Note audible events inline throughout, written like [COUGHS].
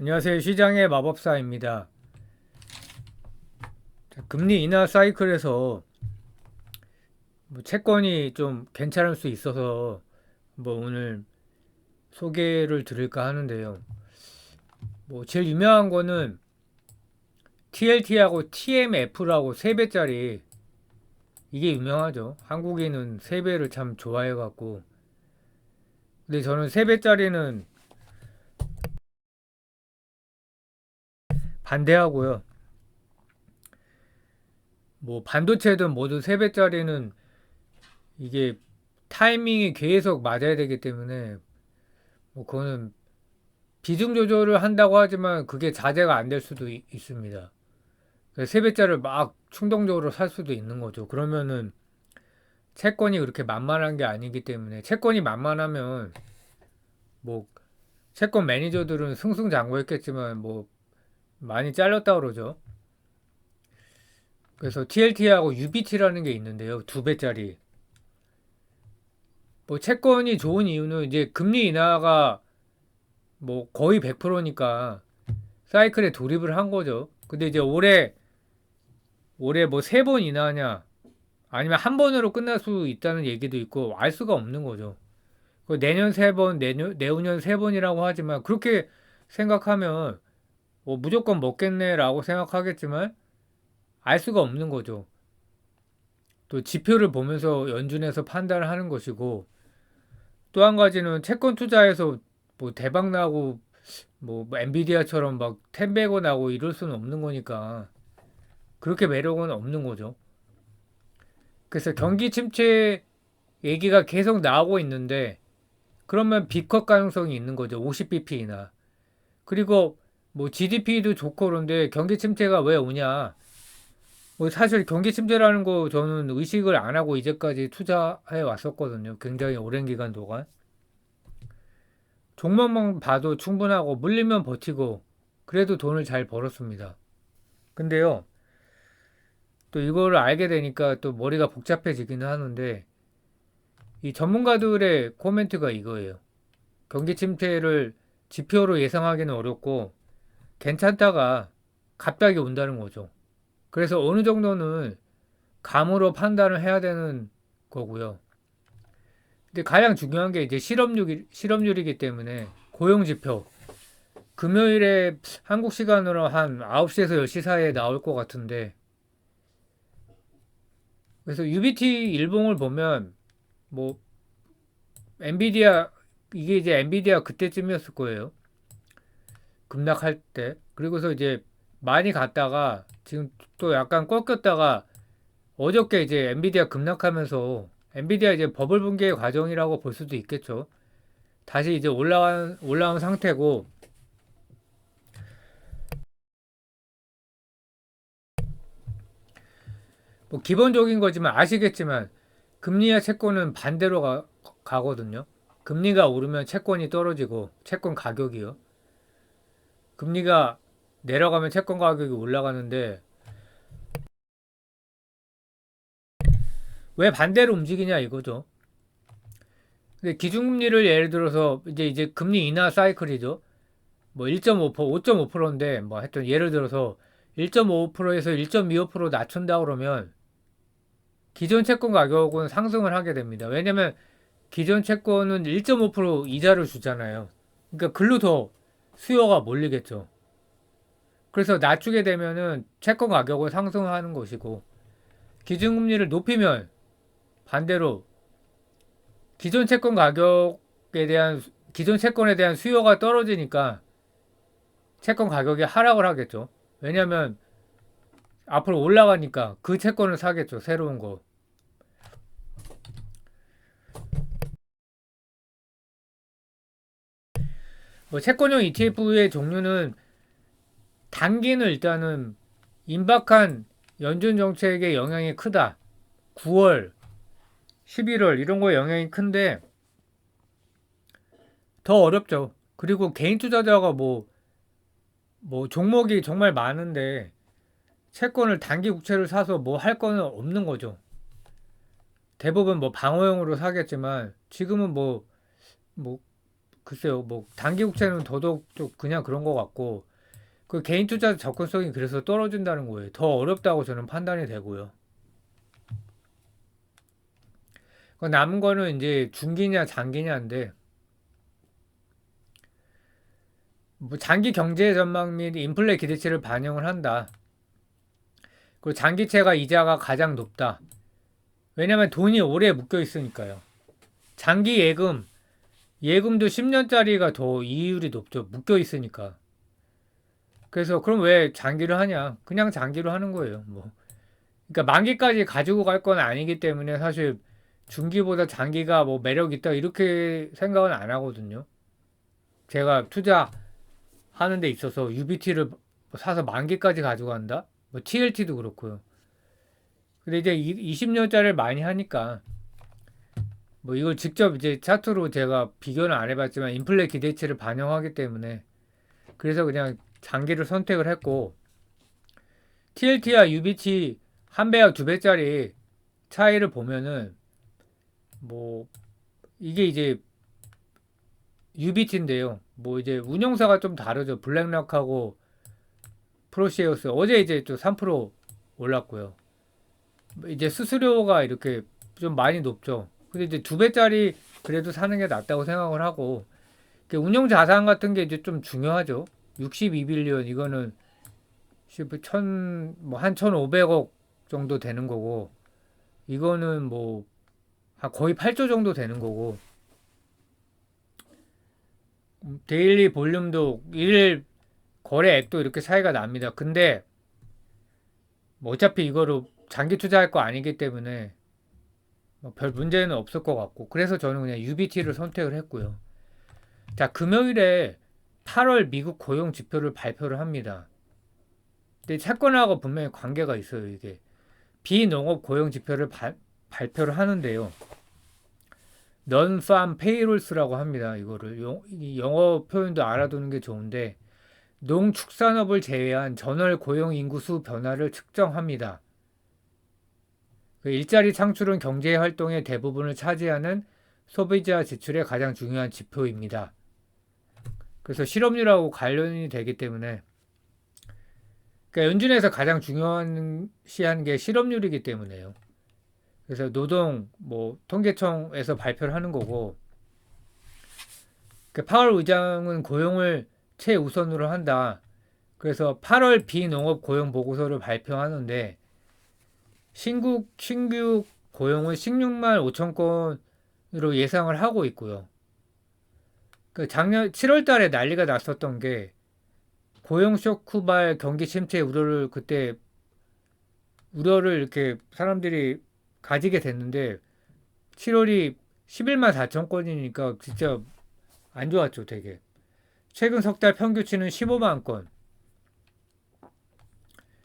안녕하세요. 시장의 마법사입니다. 자, 금리 인하 사이클에서 뭐 채권이 좀 괜찮을 수 있어서 뭐 오늘 소개를 드릴까 하는데요. 뭐 제일 유명한 거는 TLT하고 TMF라고 3배짜리 이게 유명하죠. 한국인은 3배를 참 좋아해 갖고 근데 저는 3배짜리는 반대하고요. 뭐 반도체든 모두 3배짜리는 이게 타이밍이 계속 맞아야 되기 때문에 뭐 그거는 비중 조절을 한다고 하지만 그게 자제가 안 될 수도 있, 있습니다. 3배짜리를 막 충동적으로 살 수도 있는 거죠. 그러면은 채권이 그렇게 만만한 게 아니기 때문에 채권이 만만하면 뭐 채권 매니저들은 승승장구했겠지만 뭐 많이 잘렸다 그러죠. 그래서 TLT하고 UBT라는 게 있는데요. 두 배짜리. 뭐 채권이 좋은 이유는 이제 금리 인하가 뭐 거의 100%니까 사이클에 돌입을 한 거죠. 근데 이제 올해 올해 뭐 세 번 인하냐 아니면 한 번으로 끝날 수 있다는 얘기도 있고 알 수가 없는 거죠. 그 내년 세 번, 내년 내후년 세 번이라고 하지만 그렇게 생각하면 뭐 무조건 먹겠네라고 생각하겠지만 알 수가 없는 거죠. 또 지표를 보면서 연준해서 판단을 하는 것이고 또 한 가지는 채권 투자해서 뭐 대박 나고 뭐 엔비디아처럼 막 텐베고 나고 이럴 수는 없는 거니까 그렇게 매력은 없는 거죠. 그래서 경기 침체 얘기가 계속 나오고 있는데 그러면 비컷 가능성이 있는 거죠. 50bp이나. 그리고 뭐 GDP도 좋고 그런데 경기 침체가 왜 오냐? 뭐 사실 경기 침체라는 거 저는 의식을 안 하고 이제까지 투자해 왔었거든요. 굉장히 오랜 기간 동안. 종목만 봐도 충분하고 물리면 버티고 그래도 돈을 잘 벌었습니다. 근데요. 또 이거를 알게 되니까 또 머리가 복잡해지기는 하는데 이 전문가들의 코멘트가 이거예요. 경기 침체를 지표로 예상하기는 어렵고 괜찮다가 갑자기 온다는 거죠. 그래서 어느 정도는 감으로 판단을 해야 되는 거고요. 근데 가장 중요한 게 이제 실업률 실업률이기 때문에 고용 지표 금요일에 한국 시간으로 한 9시에서 10시 사이에 나올 것 같은데 그래서 UBT 일봉을 보면 뭐 엔비디아 이게 이제 엔비디아 그때쯤이었을 거예요. 급락할 때 그리고서 이제 많이 갔다가 지금 또 약간 꺾였다가 어저께 이제 엔비디아 급락하면서 엔비디아 이제 버블 붕괴의 과정이라고 볼 수도 있겠죠. 다시 이제 올라온 올라온 상태고 뭐 기본적인 거지만 아시겠지만 금리와 채권은 반대로 가, 가거든요. 금리가 오르면 채권이 떨어지고 채권 가격이요. 금리가 내려가면 채권 가격이 올라가는데 왜 반대로 움직이냐 이거죠. 근데 기준금리를 예를 들어서 이제 이제 금리 인하 사이클이죠. 뭐 1.5%, 5.5%인데 뭐 하여튼 예를 들어서 1.5%에서 1.25% 낮춘다 그러면 기존 채권 가격은 상승을 하게 됩니다. 왜냐면 기존 채권은 1.5% 이자를 주잖아요. 그러니까 글로 더 수요가 몰리겠죠. 그래서 낮추게 되면은 채권 가격을 상승하는 것이고 기준금리를 높이면 반대로 기존 채권 가격에 대한 기존 채권에 대한 수요가 떨어지니까 채권 가격이 하락을 하겠죠. 왜냐하면 앞으로 올라가니까 그 채권을 사겠죠. 새로운 거. 채권형 ETF의 종류는 단기는 일단은 임박한 연준 정책의 영향이 크다. 9월, 11월 이런 거에 영향이 큰데 더 어렵죠. 그리고 개인 투자자가 뭐, 뭐 종목이 정말 많은데 채권을 단기 국채를 사서 뭐 할 거는 없는 거죠. 대부분 뭐 방어용으로 사겠지만 지금은 뭐, 뭐 글쎄요, 뭐 단기 국채는 더더욱 좀 그냥 그런 것 같고 그 개인 투자 접근성이 그래서 떨어진다는 거예요. 더 어렵다고 저는 판단이 되고요. 그 남은 거는 이제 중기냐 장기냐인데 뭐 장기 경제 전망 및 인플레 기대치를 반영을 한다. 그리고 장기채가 이자가 가장 높다. 왜냐면 돈이 오래 묶여 있으니까요. 장기 예금, 예금도 10년짜리가 더 이율이 높죠. 묶여 있으니까. 그래서 그럼 왜 장기를 하냐? 그냥 장기로 하는 거예요. 뭐. 그러니까 만기까지 가지고 갈 건 아니기 때문에 사실 중기보다 장기가 뭐 매력 있다 이렇게 생각은 안 하거든요. 제가 투자하는 데 있어서 UBT를 사서 만기까지 가져간다? 뭐 TLT도 그렇고요. 근데 이제 20년짜리를 많이 하니까 뭐 이걸 직접 이제 차트로 제가 비교는 안 해봤지만 인플레 기대치를 반영하기 때문에 그래서 그냥 장기를 선택을 했고 TLT와 UBT 한 배와 두 배짜리 차이를 보면은 뭐 이게 이제 UBT인데요. 뭐 이제 운용사가 좀 다르죠. 블랙락하고 프로시에우스 어제 이제 또 3% 올랐고요. 이제 수수료가 이렇게 좀 많이 높죠. 근데 이제 두 배짜리 그래도 사는 게 낫다고 생각을 하고 운용 자산 같은 게 이제 좀 중요하죠. 62빌리언 이거는 천뭐한 1,500억 정도 되는 거고 이거는 뭐 거의 8조 정도 되는 거고 데일리 볼륨도 일 거래 액도 이렇게 차이가 납니다. 근데 뭐 어차피 이거로 장기 투자할 거 아니기 때문에 뭐 별 문제는 없을 것 같고 그래서 저는 그냥 UBT를 선택을 했고요. 자 금요일에 8월 미국 고용 지표를 발표를 합니다. 근데 채권하고 분명히 관계가 있어요. 이게 비농업 고용 지표를 발, 발표를 하는데요. non-farm payrolls라고 합니다. 이거를 영어 표현도 알아두는 게 좋은데 농축산업을 제외한 전월 고용 인구 수 변화를 측정합니다. 그 일자리 창출은 경제 활동의 대부분을 차지하는 소비자 지출의 가장 중요한 지표입니다. 그래서 실업률하고 관련이 되기 때문에 그러니까 연준에서 가장 중요한 시한 게 실업률이기 때문에요. 그래서 노동 뭐 통계청에서 발표를 하는 거고 그 파월 의장은 고용을 최우선으로 한다. 그래서 8월 비농업 고용 보고서를 발표하는데 신국 신규 고용은 16만 5천 건으로 예상을 하고 있고요. 그 작년 7월 달에 난리가 났었던 게 고용 쇼크 발 경기 침체 우려를 그때 우려를 이렇게 사람들이 가지게 됐는데 7월이 11만 4천 건이니까 진짜 안 좋았죠, 되게. 최근 석 달 평균치는 15만 건.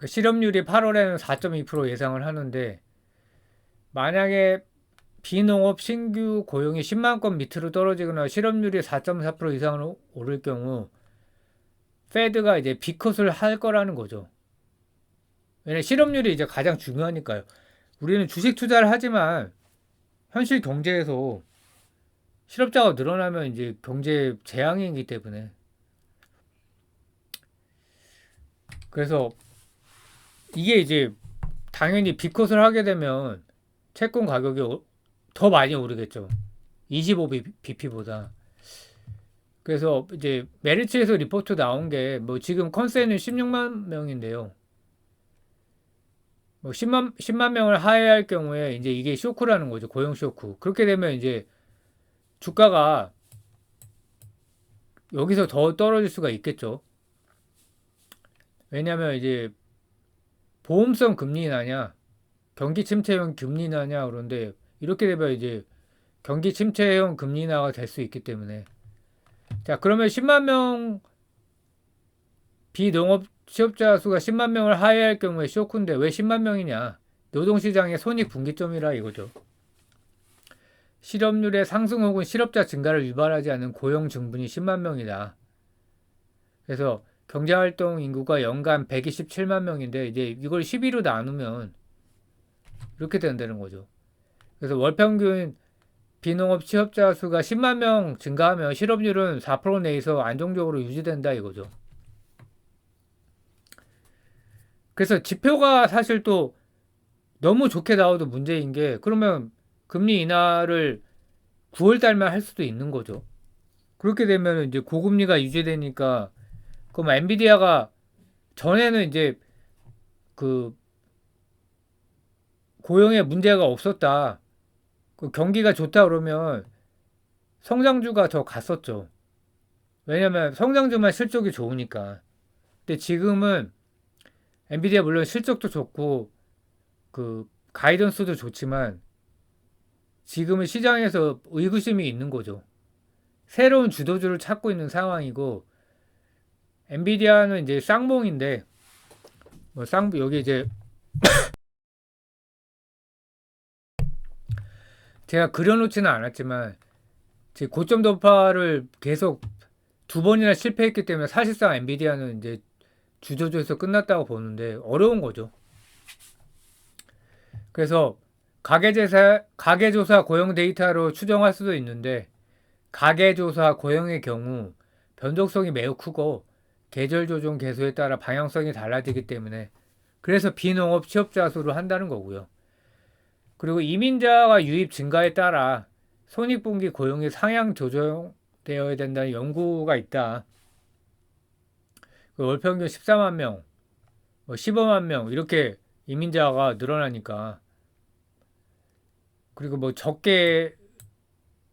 그 실업률이 8월에는 4.2% 예상을 하는데 만약에 비농업 신규 고용이 10만 건 밑으로 떨어지거나 실업률이 4.4% 이상으로 오를 경우 페드가 이제 비컷을 할 거라는 거죠. 왜냐 실업률이 이제 가장 중요하니까요. 우리는 주식 투자를 하지만 현실 경제에서 실업자가 늘어나면 이제 경제 재앙이기 때문에 그래서 이게 이제 당연히 비컷을 하게 되면 채권 가격이 어, 더 많이 오르겠죠. 25bp보다. 그래서 이제 메리츠에서 리포트 나온 게 뭐 지금 컨센은 16만 명인데요. 뭐 10만 10만 명을 하회할 경우에 이제 이게 쇼크라는 거죠. 고용 쇼크. 그렇게 되면 이제 주가가 여기서 더 떨어질 수가 있겠죠. 왜냐하면 이제 보험성 금리 인하냐, 경기 침체형 금리 인하냐 그런데 이렇게 되면 이제 경기 침체형 금리 인하가 될 수 있기 때문에 자 그러면 10만 명 비농업 취업자 수가 10만 명을 하회할 경우에 쇼크인데 왜 10만 명이냐? 노동시장의 손익 분기점이라 이거죠. 실업률의 상승 혹은 실업자 증가를 유발하지 않는 고용 증분이 10만 명이다. 그래서 경제활동 인구가 연간 127만 명인데 이제 이걸 12로 나누면 이렇게 된다는 거죠. 그래서 월 평균 비농업 취업자 수가 10만 명 증가하면 실업률은 4% 내에서 안정적으로 유지된다 이거죠. 그래서 지표가 사실 또 너무 좋게 나와도 문제인 게 그러면 금리 인하를 9월 달만 할 수도 있는 거죠. 그렇게 되면 이제 고금리가 유지되니까 그럼 엔비디아가 전에는 이제 그 고용에 문제가 없었다. 그 경기가 좋다 그러면 성장주가 더 갔었죠. 왜냐면 성장주만 실적이 좋으니까. 근데 지금은 엔비디아 물론 실적도 좋고 그 가이던스도 좋지만 지금은 시장에서 의구심이 있는 거죠. 새로운 주도주를 찾고 있는 상황이고 엔비디아는 이제 쌍봉인데 뭐 쌍 여기 이제 [COUGHS] 제가 그려놓지는 않았지만 제 고점 돌파를 계속 두 번이나 실패했기 때문에 사실상 엔비디아는 이제 주저주에서 끝났다고 보는데 어려운 거죠. 그래서 가계조사 가계조사 고용 데이터로 추정할 수도 있는데 가계조사 고용의 경우 변동성이 매우 크고 계절 조정 개수에 따라 방향성이 달라지기 때문에 그래서 비농업 취업자 수로 한다는 거고요. 그리고 이민자가 유입 증가에 따라 손익분기 고용이 상향 조정되어야 된다는 연구가 있다. 그 월평균 14만 명, 뭐 15만 명 이렇게 이민자가 늘어나니까 그리고 뭐 적게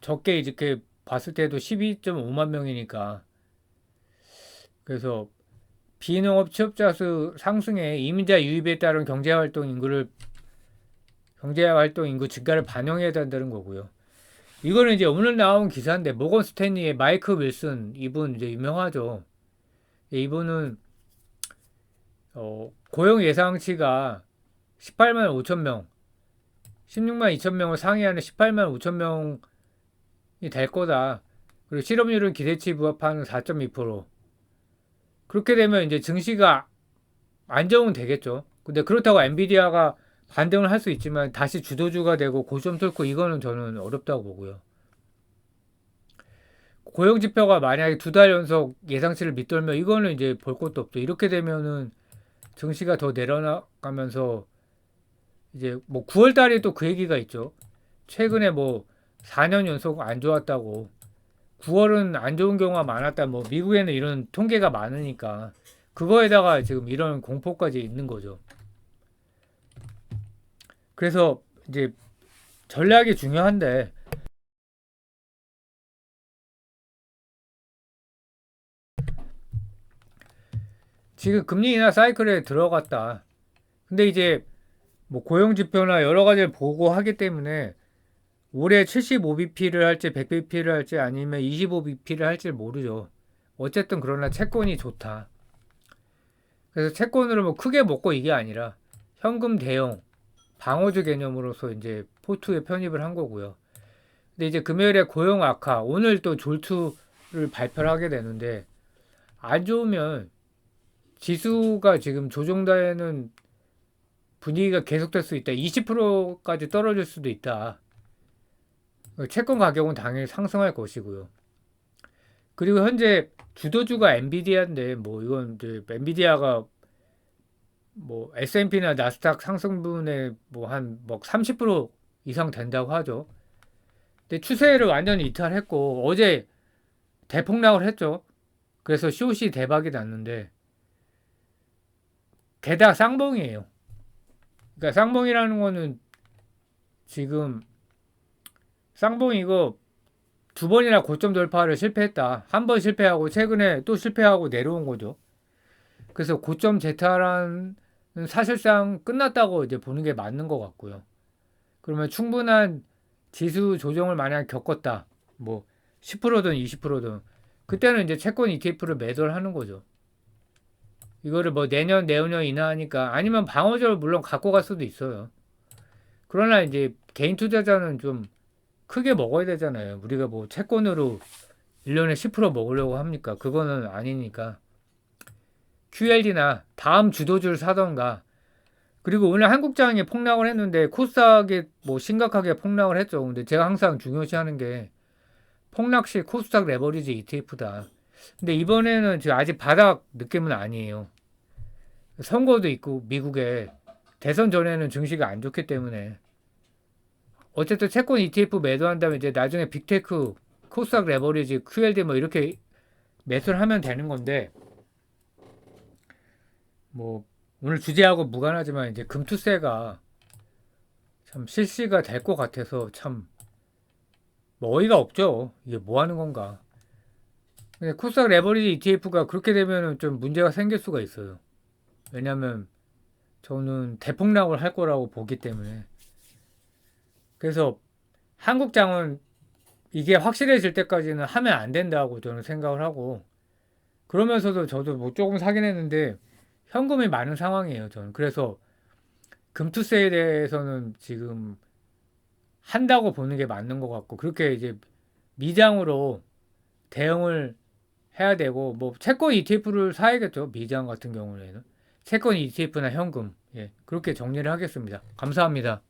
적게 이렇게 봤을 때도 12.5만 명이니까 그래서 비농업 취업자 수 상승에 이민자 유입에 따른 경제활동 인구를 경제활동 인구 증가를 반영해야 된다는 거고요. 이거는 이제 오늘 나온 기사인데 모건 스탠리의 마이크 윌슨 이분 이제 유명하죠. 이분은 어, 고용 예상치가 18만 5천 명, 16만 2천 명을 상회하는 18만 5천 명이 될 거다. 그리고 실업률은 기대치 부합하는 4.2%. 그렇게 되면 이제 증시가 안정은 되겠죠. 근데 그렇다고 엔비디아가 반등을 할 수 있지만 다시 주도주가 되고 고점 뚫고 이거는 저는 어렵다고 보고요. 고용 지표가 만약에 두 달 연속 예상치를 밑돌면 이거는 이제 볼 것도 없죠. 이렇게 되면은 증시가 더 내려나가면서 이제 뭐 9월 달에 또 그 얘기가 있죠. 최근에 뭐 4년 연속 안 좋았다고 9월은 안 좋은 경우가 많았다. 뭐 미국에는 이런 통계가 많으니까 그거에다가 지금 이런 공포까지 있는 거죠. 그래서 이제 전략이 중요한데 지금 금리 인하 사이클에 들어갔다. 근데 이제 뭐 고용 지표나 여러 가지를 보고 하기 때문에 올해 75bp를 할지 100bp를 할지 아니면 25bp를 할지 모르죠. 어쨌든 그러나 채권이 좋다. 그래서 채권으로 뭐 크게 먹고 이게 아니라 현금 대용 방어주 개념으로서 이제 포트에 편입을 한 거고요. 근데 이제 금요일에 고용 악화 오늘 또 졸투를 발표를 하게 되는데 안 좋으면 지수가 지금 조정되는 분위기가 계속될 수 있다. 20%까지 떨어질 수도 있다. 채권 가격은 당연히 상승할 것이고요. 그리고 현재 주도주가 엔비디아인데 뭐 이건 이제 엔비디아가 뭐 S&P나 나스닥 상승분의 뭐한 뭐 30% 이상 된다고 하죠. 근데 추세를 완전히 이탈했고 어제 대폭락을 했죠. 그래서 쇼시 대박이 났는데 게다가 쌍봉이에요. 그러니까 쌍봉이라는 거는 지금 쌍봉이 이거 두 번이나 고점 돌파를 실패했다. 한 번 실패하고 최근에 또 실패하고 내려온 거죠. 그래서 고점 재탈은 사실상 끝났다고 이제 보는 게 맞는 것 같고요. 그러면 충분한 지수 조정을 만약 겪었다. 뭐 10%든 20%든 그때는 이제 채권 ETF를 매도를 하는 거죠. 이거를 뭐 내년 내후년 인하하니까 아니면 방어적을 물론 갖고 갈 수도 있어요. 그러나 이제 개인 투자자는 좀 크게 먹어야 되잖아요. 우리가 뭐 채권으로 1년에 10% 먹으려고 합니까? 그거는 아니니까. QLD나 다음 주도주를 사던가 그리고 오늘 한국장이 폭락을 했는데 코스닥이 뭐 심각하게 폭락을 했죠. 근데 제가 항상 중요시하는 게 폭락 시 코스닥 레버리지 ETF다. 근데 이번에는 지금 아직 바닥 느낌은 아니에요. 선거도 있고 미국에 대선 전에는 증시가 안 좋기 때문에 어쨌든 채권 ETF 매도한다면 이제 나중에 빅테크 코스닥 레버리지 QLD 뭐 이렇게 매수를 하면 되는 건데 뭐 오늘 주제하고 무관하지만 이제 금투세가 참 실시가 될 것 같아서 참 뭐 어이가 없죠. 이게 뭐 하는 건가. 근데 코스닥 레버리지 ETF가 그렇게 되면은 좀 문제가 생길 수가 있어요. 왜냐면 저는 대폭락을 할 거라고 보기 때문에 그래서 한국 장은 이게 확실해질 때까지는 하면 안 된다고 저는 생각을 하고 그러면서도 저도 뭐 조금 사긴 했는데 현금이 많은 상황이에요 저는. 그래서 금투세에 대해서는 지금 한다고 보는 게 맞는 것 같고 그렇게 이제 미장으로 대응을 해야 되고 뭐 채권 ETF를 사야겠죠 미장 같은 경우에는. 채권 ETF나 현금. 예 그렇게 정리를 하겠습니다. 감사합니다.